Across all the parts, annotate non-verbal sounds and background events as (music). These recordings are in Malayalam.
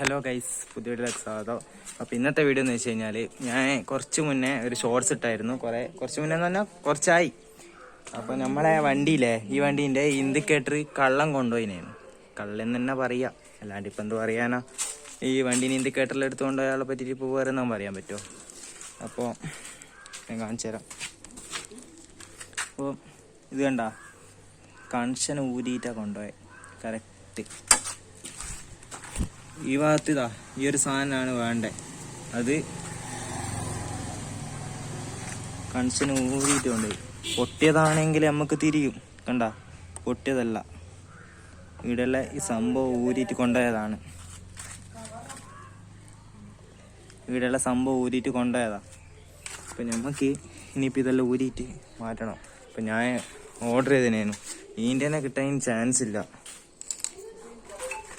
ഹലോ ഗൈസ് പുതിയ വീട്ടിലേക്ക് സ്വാഗതം. അപ്പോൾ ഇന്നത്തെ വീഡിയോ എന്ന് വെച്ച് കഴിഞ്ഞാൽ ഞാൻ കുറച്ച് മുന്നേ ഒരു ഷോർട്സ് ഇട്ടായിരുന്നു. കുറേ കുറച്ച് മുന്നേ എന്ന് പറഞ്ഞാൽ കുറച്ചായി. അപ്പോൾ നമ്മളെ വണ്ടിയില്ലേ ഈ വണ്ടീന്റെ ഇൻഡിക്കേറ്റർ കള്ളം കൊണ്ടുപോയിനായിരുന്നു കള്ളൻ തന്നെ പറയുക അല്ലാണ്ട് ഇപ്പം എന്ത് പറയാനാ? ഈ വണ്ടീന്റെ ഇൻഡിക്കേറ്ററിൽ എടുത്തുകൊണ്ട് അയാളെ പറ്റിയിട്ട് ഇപ്പോൾ വേറെ ഒന്നും പറയാൻ പറ്റുമോ? അപ്പോൾ ഞാൻ കാണിച്ചു തരാം. അപ്പോൾ ഇത് കണ്ട കൺഷൻ ഊരിയിട്ടാണ് കൊണ്ടുപോയത് കറക്റ്റ് ഈ ഭാഗത്ത് ഇതാ ഈ ഒരു സാധനമാണ് വേണ്ടേ. അത് കൺസിന് ഊരിയിട്ടുണ്ട്. പൊട്ടിയതാണെങ്കിൽ നമുക്ക് തിരിയും. കണ്ട? പൊട്ടിയതല്ല. ഇവിടെയുള്ള ഈ സംഭവം ഊരിയിട്ട് കൊണ്ടുപോയതാണ്. ഇവിടെയുള്ള സംഭവം ഊരിയിട്ട് കൊണ്ടുപോയതാ. അപ്പം നമുക്ക് ഇനിയിപ്പോൾ ഇതെല്ലാം ഊരിയിട്ട് മാറ്റണം. അപ്പം ഞാൻ ഓർഡർ ചെയ്തതിനേനു. ഇതിന്റെ തന്നെ കിട്ടാൻ ചാൻസ് ഇല്ല.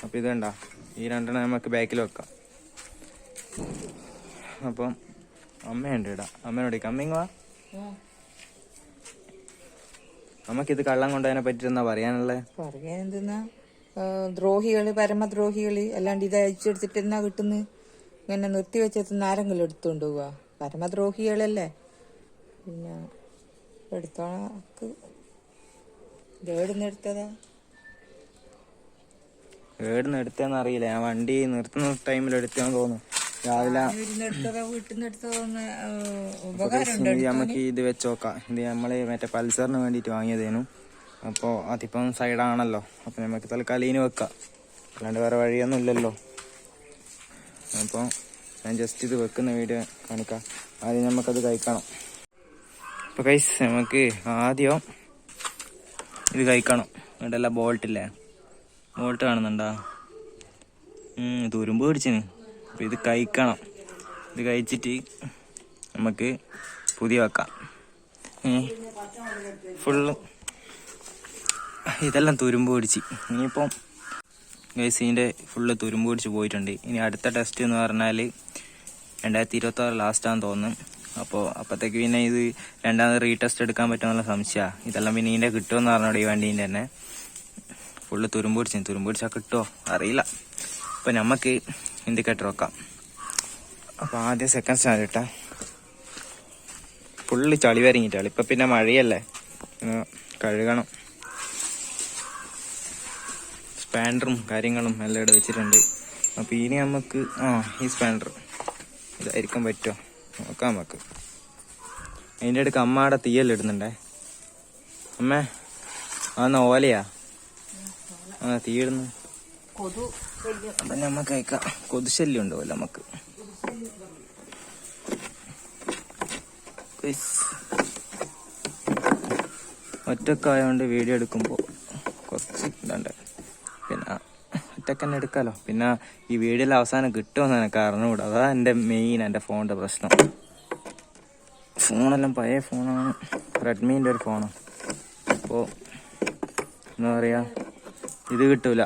അപ്പം ഇത് കണ്ട? ഈ രണ്ടെണ്ണം നമുക്ക് ബാക്കിൽ വെക്കാം. അപ്പം അമ്മയുണ്ട് ഇടാ അമ്മയോട് അമ്മയും വാ. നമുക്കിത് കള്ളം കൊണ്ടതിനെ പറ്റിട്ടെന്നാ പറയാനുള്ളത് പറയാൻ എന്തെന്നാ ദ്രോഹികൾ പരമദ്രോഹികൾ അല്ലാണ്ട് ഇത് അയച്ചെടുത്തിട്ട് എന്നാ കിട്ടുന്നു? ഇങ്ങനെ നിർത്തി വെച്ചെത്തുന്ന ആരെങ്കിലും എടുത്തോണ്ട് പോവാ. പരമദ്രോഹികളല്ലേ? പിന്നെ എടുത്തോണക്ക് ഇതെവിടുന്ന് എടുത്തതാ? ഏടുന്ന് എടുത്തേന്ന് അറിയില്ല. ഞാൻ വണ്ടി നിർത്തുന്ന ടൈമിൽ എടുത്തേന്ന് തോന്നുന്നു. രാവിലെ നമുക്ക് ഇത് വെച്ച് നോക്കാം ഇത് നമ്മൾ മറ്റേ പൾസറിന് വേണ്ടിട്ട് വാങ്ങിയതേനു. അപ്പോൾ അതിപ്പം സൈഡാണല്ലോ. അപ്പം നമുക്ക് തൽക്കാലം ഇതിന് വെക്കാം. അല്ലാണ്ട് വേറെ വഴിയൊന്നും ഇല്ലല്ലോ. അപ്പോൾ ഞാൻ ജസ്റ്റ് ഇത് വെക്കുന്ന വീഡിയോ കാണിക്കാം. ആദ്യം നമുക്കത് കഴിക്കണം. അപ്പോൾ കൈസ് നമുക്ക് ആദ്യം ഇത് കഴിക്കണം. ഇവിടെല്ലാം ബോൾട്ടില്ലേ ബോൾട്ട് കാണുന്നുണ്ടോ? തുരുമ്പ് പിടിച്ചിന്. അപ്പോൾ ഇത് കഴിക്കണം. ഇത് കഴിച്ചിട്ട് നമുക്ക് പുതിയ വെക്കാം. ഫുള്ള് ഇതെല്ലാം തുരുമ്പ് പിടിച്ച്. ഇനിയിപ്പം ഗൈസിന്റെ ഫുള്ള് തുരുമ്പ് പിടിച്ച് പോയിട്ടുണ്ട്. ഇനി അടുത്ത ടെസ്റ്റ് എന്ന് പറഞ്ഞാൽ രണ്ടായിരത്തി ഇരുപത്താറ് ലാസ്റ്റാന്ന് തോന്നുന്നു. അപ്പോൾ അപ്പോഴത്തേക്ക് പിന്നെ ഇത് രണ്ടാമത് റീടെസ്റ്റ് എടുക്കാൻ പറ്റുമെന്നുള്ള സംശയമാണ് ഇതെല്ലാം പിന്നെ ഇതിന്റെ കിട്ടുമെന്ന് പറഞ്ഞോട് ഈ വണ്ടീന്റെ തന്നെ. ഫുള്ള് തുരുമ്പ് പിടിച്ചു തുരുമ്പ് പിടിച്ചാൽ കിട്ടുമോ അറിയില്ല. അപ്പം നമുക്ക് ഇൻഡിക്കേറ്റർ വെക്കാം അപ്പോൾ ആദ്യം സെക്കൻഡ് സ്റ്റാൻഡ് ഇട്ടാ ഫുള്ള് ചളി വരങ്ങിട്ടാളി ഇപ്പം പിന്നെ മഴയല്ലേ. കഴുകണം. സ്പാൻഡറും കാര്യങ്ങളും എല്ലാം ഇവിടെ വെച്ചിട്ടുണ്ട്. അപ്പോൾ ഇനി നമുക്ക് ആ ഈ സ്പാൻഡർ. ഇതായിരിക്കും പറ്റുമോ നോക്കാം നമുക്ക് അതിന്റെ അടുക്ക് അമ്മയുടെ തീയെല്ലാം ഇടുന്നുണ്ടേ. അമ്മേ അന്ന് ഓലയാ? ആ തീയിടുന്നു അപ്പൊ നമുക്ക് അയക്കാം കൊതുശല്യം ഉണ്ടാവില്ല നമുക്ക്. ഒറ്റക്കായോണ്ട് വീഡിയോ എടുക്കുമ്പോൾ കുറച്ച് ഇതുണ്ട്. പിന്നെ ഒറ്റയ്ക്ക് തന്നെ എടുക്കാലോ. പിന്നെ ഈ വീഡിയോയിൽ അവസാനം കിട്ടുമെന്ന് എനിക്ക് അറിഞ്ഞുകൂടാ അതാ എന്റെ മെയിൻ എന്റെ ഫോണിന്റെ പ്രശ്നം. ഫോണെല്ലാം പഴയ ഫോണാണ് റെഡ്മീന്റെ ഒരു ഫോണാണ് അപ്പോൾ എന്താ പറയുക ഇത് കിട്ടൂല.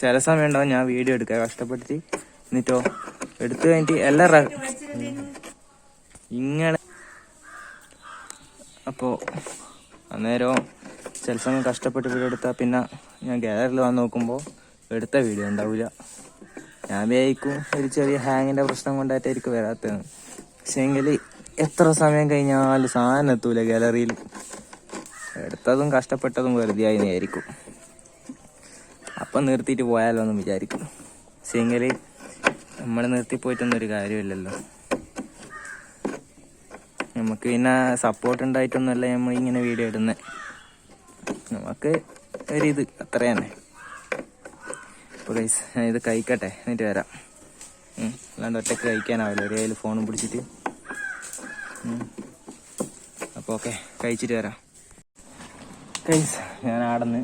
ചില സമയം ഉണ്ടാവും ഞാൻ വീഡിയോ എടുക്കുക കഷ്ടപ്പെട്ടിട്ട് എന്നിട്ടോ എടുത്തു കഴിഞ്ഞിട്ട് എല്ലാം ഇങ്ങനെ. അപ്പോൾ അന്നേരം ചില സമയം കഷ്ടപ്പെട്ട് വീഡിയോ എടുത്താൽ പിന്നെ ഞാൻ ഗാലറിയിൽ വന്ന് നോക്കുമ്പോൾ എടുത്ത വീഡിയോ ഉണ്ടാവില്ല ഞാൻ വിചാരിക്കും ഒരു ചെറിയ ഹാങ്ങിന്റെ പ്രശ്നം കൊണ്ടായിട്ടായിരിക്കും വരാത്തതെന്ന് പക്ഷേങ്കിൽ എത്ര സമയം കഴിഞ്ഞാലും സാധനം എത്തൂല ഗാലറിയിൽ എടുത്തതും കഷ്ടപ്പെട്ടതും വെറുതെ ആയിരിക്കും അപ്പം നിർത്തിയിട്ട് പോയാലോ എന്ന് വിചാരിക്കും സിംഗിൽ നമ്മൾ നിർത്തി പോയിട്ടൊന്നും ഒരു കാര്യമില്ലല്ലോ. നമുക്ക് പിന്നെ സപ്പോർട്ട് ഉണ്ടായിട്ടൊന്നുമല്ല നമ്മൾ ഇങ്ങനെ വീഡിയോ ഇടുന്നത് നമുക്ക് ഒരിത് അത്ര തന്നെ. അപ്പോൾ കൈസ് ഇത് കഴിക്കട്ടെ എന്നിട്ട് വരാം. അല്ലാണ്ട് ഒറ്റയ്ക്ക് കഴിക്കാനാവില്ല. ഒരു കയ്യിൽ ഫോണും പിടിച്ചിട്ട്. അപ്പോൾ ഓക്കെ കഴിച്ചിട്ട് വരാം. കൈസ് ഞാൻ ആടന്ന്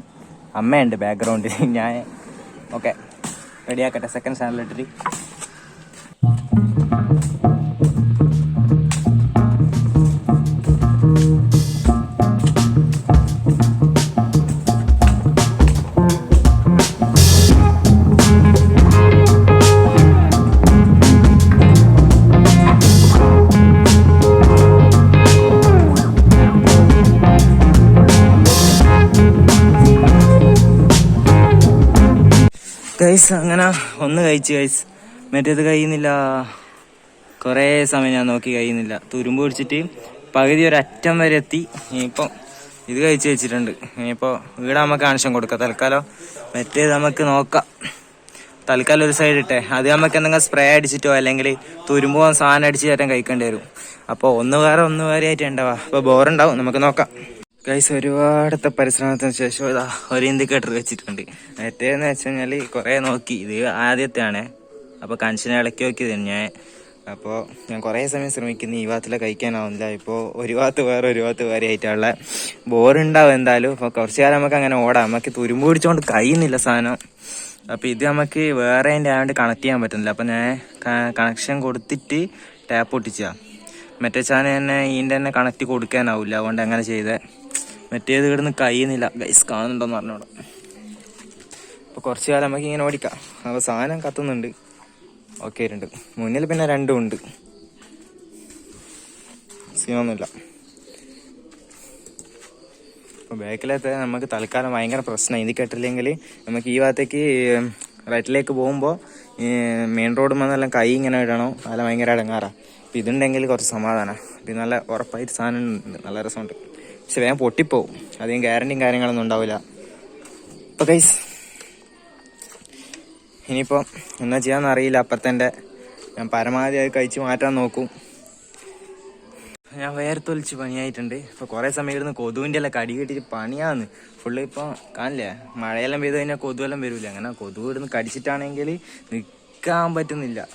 അമ്മയുണ്ട് ബാക്ക്ഗ്രൗണ്ടിൽ (laughs) ഞാൻ ഓക്കെ റെഡിയാക്കട്ടെ സെക്കൻഡ് ചാനലിട്ടിട്ട് ഗൈസ് അങ്ങനെ ഒന്ന് കഴിച്ചു ഗൈസ് മറ്റേത് കഴിയുന്നില്ല. കുറേ സമയം ഞാൻ നോക്കി കഴിയുന്നില്ല. തുരുമ്പ് പിടിച്ചിട്ട് പകുതി ഒരു അറ്റം വരെ എത്തി. ഇനിയിപ്പോൾ ഇത് കഴിച്ചു വെച്ചിട്ടുണ്ട് ഇനിയിപ്പോൾ ഇവിടെ നമുക്ക് ആവശ്യം കൊടുക്കാം. തൽക്കാലം മറ്റേത് നമുക്ക് നോക്കാം. തൽക്കാലം ഒരു സൈഡ് ഇട്ടേ. അത് നമുക്ക് എന്തെങ്കിലും സ്പ്രേ അടിച്ചിട്ടോ അല്ലെങ്കിൽ തുരുമ്പോ സാധനം അടിച്ച് ചേട്ടൻ കഴിക്കേണ്ടി വരും. അപ്പോൾ ഒന്ന് വേറെ ഒന്ന് വേറെ ആയിട്ട് ഉണ്ടാവാ അപ്പോൾ ബോറുണ്ടാവും നമുക്ക് നോക്കാം. ഗൈസ് ഒരുപാടത്തെ പരിശ്രമത്തിന് ശേഷം ഇതാ ഒരു ഇൻഡിക്കേറ്റർ വെച്ചിട്ടുണ്ട്. മറ്റേന്ന് വെച്ച് കഴിഞ്ഞാൽ കുറേ നോക്കി. ഇത് ആദ്യത്തെയാണ്. അപ്പോൾ കൺഷനെ ഇളക്കി നോക്കിയത് ഞാൻ. അപ്പോൾ ഞാൻ കുറേ സമയം ശ്രമിക്കുന്നു. ഈ ഭാഗത്തിലെ കഴിക്കാനാവുന്നില്ല. ഇപ്പോൾ ഒരു ഭാഗത്ത് വേറെ ഒരു ഭാഗത്ത് വേറെ ആയിട്ടുള്ള ബോറുണ്ടാവും എന്തായാലും. അപ്പോൾ കുറച്ച് കാലം നമുക്ക് അങ്ങനെ ഓടാം. നമുക്ക് തുരുമ്പ് പിടിച്ചോണ്ട് കഴിയുന്നില്ല സാധനം. അപ്പോൾ ഇത് നമുക്ക് വേറെ അതിന്റെ ആയതുകൊണ്ട് കണക്ട് ചെയ്യാൻ പറ്റുന്നില്ല. അപ്പോൾ ഞാൻ കണക്ഷൻ കൊടുത്തിട്ട് ടാപ്പ് ഒട്ടിച്ചാ മറ്റേ സാധനം തന്നെ ഇതിന്റെ തന്നെ കണക്ട് കൊടുക്കാനാവില്ല. അതുകൊണ്ട് അങ്ങനെ ചെയ്തേ. മറ്റേത് ഇവിടുന്ന് കഴിയുന്നില്ല. ഗൈസ് കാണുന്നുണ്ടോന്ന് പറഞ്ഞോളൂ അപ്പോൾ കുറച്ച് കാലം നമുക്ക് ഇങ്ങനെ ഓടിക്കാം. അപ്പോൾ സാധനം കത്തുന്നുണ്ട്. ഓക്കെ രണ്ട്. മുന്നിൽ പിന്നെ രണ്ടും ഉണ്ട്. സീനൊന്നുമില്ല അപ്പോൾ ബാക്കിലത്തെ നമുക്ക് തൽക്കാലം ഭയങ്കര പ്രശ്നമാണ് ഇത് കേട്ടില്ലെങ്കിൽ നമുക്ക് ഈ ഭാഗത്തേക്ക് റൈറ്റിലേക്ക് പോകുമ്പോൾ മെയിൻ റോഡ് വന്നെല്ലാം കൈ ഇങ്ങനെ ഇടണോ? അതെല്ലാം ഭയങ്കര ഇടങ്ങാറാണ് അപ്പം ഇതുണ്ടെങ്കിൽ കുറച്ച് സമാധാനമാണ് ഇത് നല്ല ഉറപ്പായിട്ട് സാധനം ഉണ്ട്. നല്ല രസമുണ്ട്. പക്ഷെ വേഗം പൊട്ടിപ്പോവും. അധികം ഗ്യാരണ്ടിയും കാര്യങ്ങളൊന്നും ഉണ്ടാവില്ല. അപ്പോൾ കൈസ് ഇനിയിപ്പോൾ എന്നാ ചെയ്യാന്ന് അറിയില്ല. അപ്പുറത്തെ ഞാൻ പരമാവധി അത് കഴിച്ച് മാറ്റാൻ നോക്കും. ഞാൻ വേർത്തൊലിച്ച് പണിയായിട്ടുണ്ട്. ഇപ്പൊ കുറേ സമയം ഇരുന്ന് കൊതുവിന്റെ എല്ലാം കടി കെട്ടിട്ട് പണിയാന്ന്. ഫുള്ള് ഇപ്പൊ കാണില്ലേ? മഴയെല്ലാം പെയ്ത് കഴിഞ്ഞാൽ കൊതുവെല്ലാം വരൂല? അങ്ങനെ കൊതു ഇടുന്ന് കടിച്ചിട്ടാണെങ്കിൽ നിക്കാൻ പറ്റുന്നില്ല.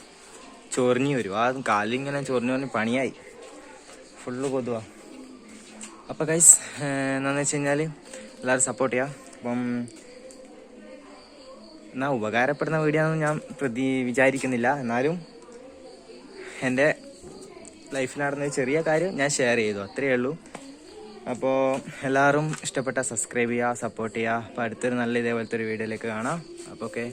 ചൊറിഞ്ഞു വരും. ആ കാലിങ്ങനെ ചൊറിഞ്ഞു പറഞ്ഞ് പണിയായി. ഫുള്ള് കൊതുവാ. അപ്പൊ ഗൈസ് എന്താന്ന് വെച്ച് കഴിഞ്ഞാൽ എല്ലാവരും സപ്പോർട്ട് ചെയ്യാം. അപ്പം എന്നാ ഉപകാരപ്പെടുന്ന വീഡിയോ ഒന്നും ഞാൻ പ്രതി വിചാരിക്കുന്നില്ല. എന്നാലും എന്റെ ലൈഫിൽ നടന്ന ചെറിയ കാര്യം ഞാൻ ഷെയർ ചെയ്തു. അത്രയേ ഉള്ളൂ. അപ്പോൾ എല്ലാവരും ഇഷ്ടപ്പെട്ട സബ്സ്ക്രൈബ് ചെയ്യുക സപ്പോർട്ട് ചെയ്യുക. അപ്പോൾ അടുത്തൊരു നല്ല ഇതേപോലത്തെ ഒരു വീഡിയോയിലേക്ക് കാണാം. അപ്പോൾ ഓക്കെ